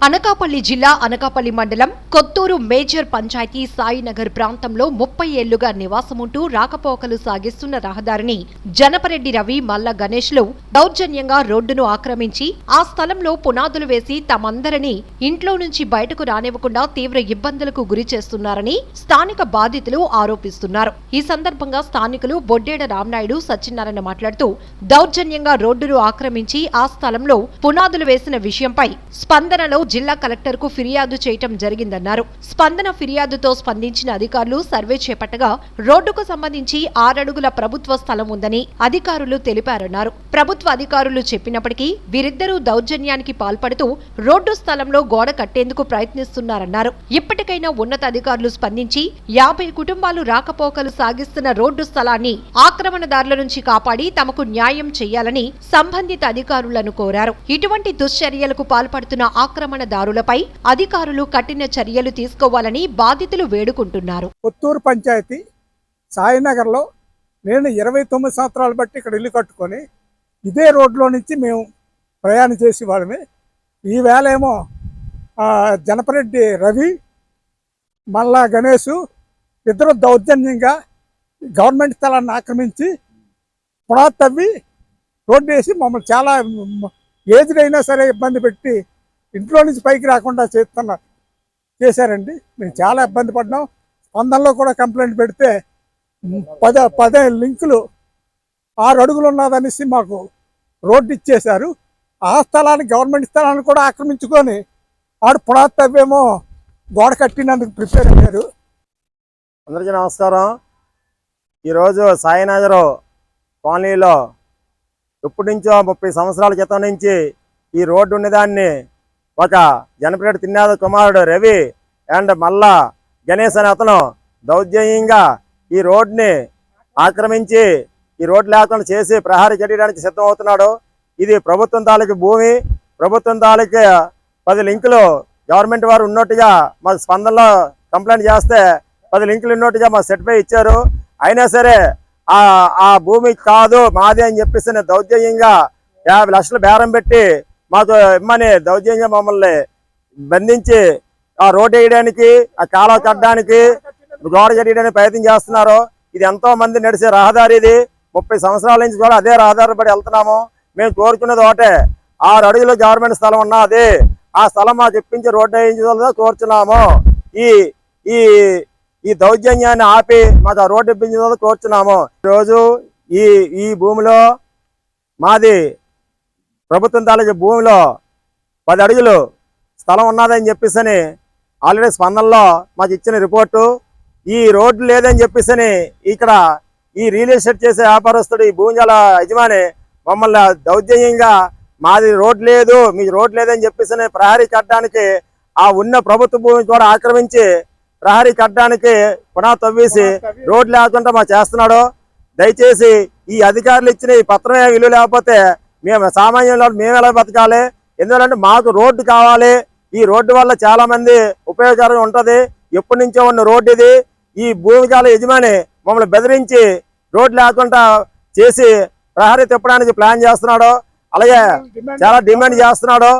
అనకాపల్లి జిల్లా అనకాపల్లి మండలం కొత్తూరు మేజర్ పంచాయతీ సాయినగర్ ప్రాంతంలో ముప్పై ఏళ్ళుగా నివాసముంటూ రాకపోకలు సాగిస్తున్న రహదారిని జనపరెడ్డి రవి మల్ల గణేష్లు దౌర్జన్యంగా రోడ్డును ఆక్రమించి ఆ స్థలంలో పునాదులు వేసి తమందరినీ ఇంట్లో నుంచి బయటకు రానివ్వకుండా తీవ్ర ఇబ్బందులకు గురి చేస్తున్నారని స్థానిక బాధితులు ఆరోపిస్తున్నారు. ఈ సందర్భంగా స్థానికులు బొడ్డేడ రామనాయుడు సత్యనారాయణ మాట్లాడుతూ దౌర్జన్యంగా రోడ్డును ఆక్రమించి ఆ స్థలంలో పునాదులు వేసిన విషయంపై స్పందనలో జిల్లా కలెక్టర్కు ఫిర్యాదు చేయటం జరిగిందన్నారు. స్పందన ఫిర్యాదుతో స్పందించిన అధికారులు సర్వే చేపట్టగా రోడ్డుకు సంబంధించి ఆరడుగుల ప్రభుత్వ స్థలం ఉందని అధికారులు తెలిపారన్నారు. ప్రభుత్వ అధికారులు చెప్పినప్పటికీ వీరిద్దరూ దౌర్జన్యానికి పాల్పడుతూ రోడ్డు స్థలంలో గోడ కట్టేందుకు ప్రయత్నిస్తున్నారన్నారు. ఇప్పటికైనా ఉన్నతాధికారులు స్పందించి యాభై కుటుంబాలు రాకపోకలు సాగిస్తున్న రోడ్డు స్థలాన్ని ఆక్రమణదారుల నుంచి కాపాడి తమకు న్యాయం చేయాలని సంబంధిత అధికారులను కోరారు. ఇటువంటి దుశ్చర్యలకు పాల్పడుతున్న ఆక్రమణదారులపై అధికారులు కఠిన చర్యలు తీసుకోవాలని బాధితులు వేడుకుంటున్నారు. కొత్తూరు పంచాయతీ సాయినగర్లో నేను ఇరవై తొమ్మిది సంవత్సరాలు బట్టి ఇక్కడ ఇల్లు కట్టుకొని ఇదే రోడ్లో నుంచి మేము ప్రయాణం చేసేవాళ్ళమే ఈవేళ ఏమో జనపరెడ్డి రవి మళ్ళా గణేష్ ఇద్దరు దౌర్జన్యంగా గవర్నమెంట్ స్థలాన్ని ఆక్రమించి పునాది తవ్వి రోడ్డు వేసి మమ్మల్ని చాలా ఏజ్డ్ అయినా సరే ఇబ్బంది పెట్టి ఇంట్లో నుంచి పైకి రాకుండా చేస్తున్నారు చేశారండి. మేము చాలా ఇబ్బంది పడ్డాం. స్పందనలో కూడా కంప్లైంట్ పెడితే పద పదే లింకులు ఆరు అడుగులు ఉన్నదనేసి మాకు రోడ్డు ఇచ్చేశారు. ఆ స్థలాన్ని గవర్నమెంట్ స్థలాన్ని కూడా ఆక్రమించుకొని ఆడు పునాతవ్వేమో గోడ కట్టినందుకు ప్రిపేర్ అయ్యారు. అందరికీ నమస్కారం. ఈరోజు సాయినగర్ కాలనీలో ఎప్పటి నుంచో ముప్పై సంవత్సరాల క్రితం నుంచి ఈ రోడ్డు ఉన్నదాన్ని ఒక జనపరెడ్డి తిన్నాద కుమారుడు రవి అండ్ మల్లా గణేష్ అనే అతను దౌర్జన్యంగా ఈ రోడ్ని ఆక్రమించి ఈ రోడ్డు లేకుండా చేసి ప్రహారీ చేయడానికి సిద్ధమవుతున్నాడు. ఇది ప్రభుత్వం తాలూకు భూమి. ప్రభుత్వం తాలూకు పది లింకులు గవర్నమెంట్ వారు ఉన్నట్టుగా మా స్పందనలో కంప్లైంట్ చేస్తే పది లింకులు ఉన్నట్టుగా మా సర్టిఫై ఇచ్చారు. అయినా సరే ఆ ఆ భూమి కాదు మాది అని చెప్పేసి దౌర్జన్యంగా యాభై లక్షలు బేరం పెట్టి మాకు ఇమ్మని దౌర్జన్యం మమ్మల్ని బంధించి ఆ రోడ్డు వేయడానికి ఆ కాలువ కట్టడానికి గోడ కట్టడానికి ప్రయత్నం చేస్తున్నారు. ఇది ఎంతో మంది నడిచే రహదారి ఇది. ముప్పై సంవత్సరాల నుంచి కూడా అదే రహదారి పడి వెళ్తున్నాము. మేము కోరుకునేది ఒకటే ఆరు అడుగులు గవర్నమెంట్ స్థలం ఉన్నది ఆ స్థలం మాకు ఇప్పించి రోడ్డు వేయించాలని కోరుచున్నాము. ఈ ఈ ఈ దౌర్జన్యాన్ని ఆపి మాకు ఆ రోడ్డు ఇప్పించాలని కోరుచున్నాము. ఈరోజు ఈ ఈ భూమిలో మాది ప్రభుత్వం తాలూకు భూమిలో పది అడుగులు స్థలం ఉన్నదని చెప్పేసి ఆల్రెడీ స్పందనలో మాకు ఇచ్చిన రిపోర్టు. ఈ రోడ్డు లేదని చెప్పేసి ఇక్కడ ఈ రియల్ ఎస్టేట్ చేసే వ్యాపారస్తుడు ఈ భూమిజల యజమాని మమ్మల్ని దౌర్జన్యంగా మాది రోడ్ లేదు మీ రోడ్ లేదని చెప్పేసి ప్రహరీ కట్టడానికి ఆ ఉన్న ప్రభుత్వ భూమిని కూడా ఆక్రమించి ప్రహరీ కట్టడానికి పునా తవ్వేసి రోడ్ లేకుండా మా చేస్తున్నాడు. దయచేసి ఈ అధికారులు ఇచ్చిన ఈ పత్రమే విలువ లేకపోతే మేము సామాన్యులు మేము ఎలా బతకాలి? ఎందుకంటే మాకు రోడ్డు కావాలి. ఈ రోడ్డు వల్ల చాలా మంది ఉపయోగకరంగా ఉంటది. ఎప్పటి నుంచో ఉన్న రోడ్డు ఇది. ఈ భూమికాల యజమాని మమ్మల్ని బెదిరించి రోడ్డు లేకుండా చేసి ప్రహరీ తిప్పడానికి ప్లాన్ చేస్తున్నాడు. అలాగే చాలా డిమాండ్ చేస్తున్నాడు.